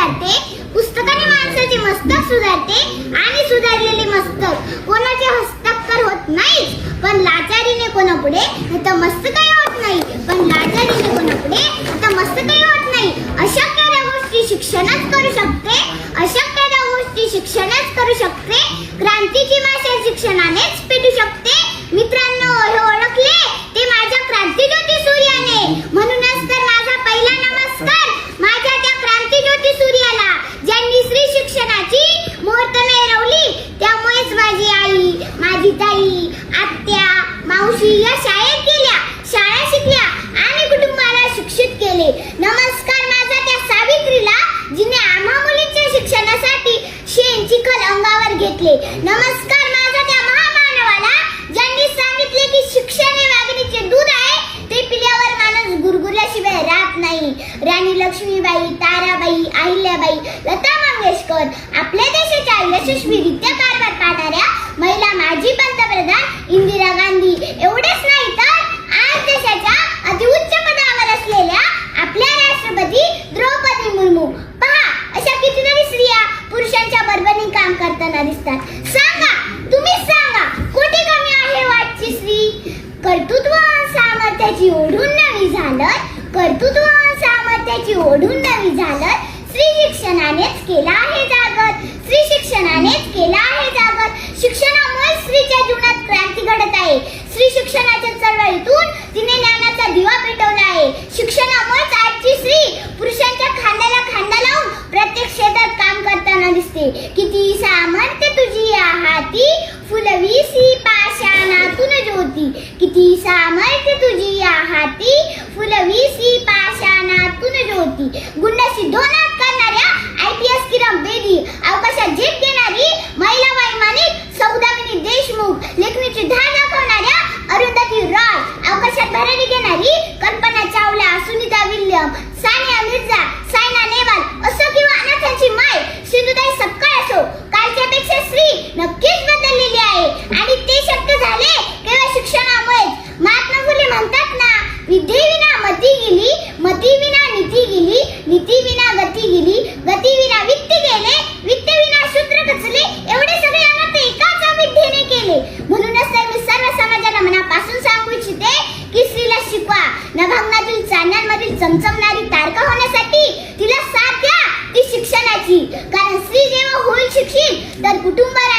सुधारते. पुस्तकाने माणसाचे मस्तक सुधारते आणि सुधारलेले मस्तक. कोणाचे हस्ताक्षर होत नाहीच पण लाचारीने कोणापुढे? तर मस्तकही होत नाही. पण लाचारीने कोणापुढे? तर मस्तकही होत नाही. अशक्य त्या गोष्टी शिक्षणच करू शकते. अशक्य त्या गोष्टी शिक्षणच करू शकते. क्रांतीची भाषा शिक्षणानेच पेटू शकते. मित्रांनो हे ओळखले ते माझ्या क्रांतीज्योती सूर्याने म्हणूनच तर माझा पहिला नमस्कार माझ्या त्या क्रांतीज्योती सूर्याला ज्यांनी स्त्री शिक्षणाची मुहूर्त मिळवली त्यामुळेच माझी आई माझी ताई आत्या मावशी या शाळेत गेल्या शाळा शिकल्या आणि कुटुंबाला शिक्षित केले. नमस्कार माझा त्या सावित्रीला जिने आम्हा मुलींच्या शिक्षणासाठी शेण चिखल अंगावर घेतले. नमस्कार माझा त्या महामानवाला ज्यांनी सांगितले की शिक्षण हे वाघिणीचे दूध आहे ते पिल्यावर माणूस गुरगुरल्याशिवाय राहत नाही. राणी लक्ष्मीबाई ताराबाई अहिल्याबाई लता मंगेशकर आपल्या देशाच्या यशस्वीरित्या कारभार पाहणाऱ्या महिला माजी पंतप्रधान इंदिरा गांधी असतात. सांगा तुम्ही सांगा कुठे कमी आहे वाटची स्त्री कर्तृत्व सामर्थ्याची ओढून नवी झालं कर्तृत्व सामर्थ्याची ओढून नवी झालं स्त्री शिक्षणानेच केला आहे जागर स्त्री शिक्षणानेच केला आहे जागर शिक्षणामुळे स्त्रीच्या जीवनात क्रांती घडत आहे स्त्री शिक्षणाच्या चळवळीतून तिने ज्ञानाचा दिवा पेटवला आहे शिक्षणामुळेच आजची स्त्री पुरुषांच्या खांद्याला खांदा लावून प्रत्येक क्षेत्रात काम करताना दिसते किती सामर्थ्य तुझी या हाती फुलवीसी होती. किती सामर्थ्य तुझी या हाती. फुलवीसी पाषाणातून ज्योती. गुंड सिद्धोनाथ करणाऱ्या I P S Kiran Bedi. अवकाशात झेप देणारी महिला वैमानिक सौदामिनी देशमुख. लेखणीची धार दाखवणाऱ्या अरुंधती रॉय. अवकाशात भरारी घेणारी कल्पना चावला सुनीता विल्यम सानिया मिर्झा सायना नेहवाल. असो किंवा अनाथांची माय सिंधुताई सपकाळ असो. कालच्यापेक्षा स्त्री नक्कीच भीती विना गती गेली गती विना वित्त गेले वित्त विना सूत्र कचले एवढे सगळे अनर्थ एकाच विद्येने केले म्हणूनच तर मी सर्व समाजाला मनापासून सांगू इच्छिते की स्त्रीला शिकवा नभांगणातील चांदण्यांमधील चमचमणारी तारका होण्यासाठी तिला साथ द्या ती शिक्षणाची कारण स्त्री जेव्हा होईल शिक्षित तर कुटुंबाला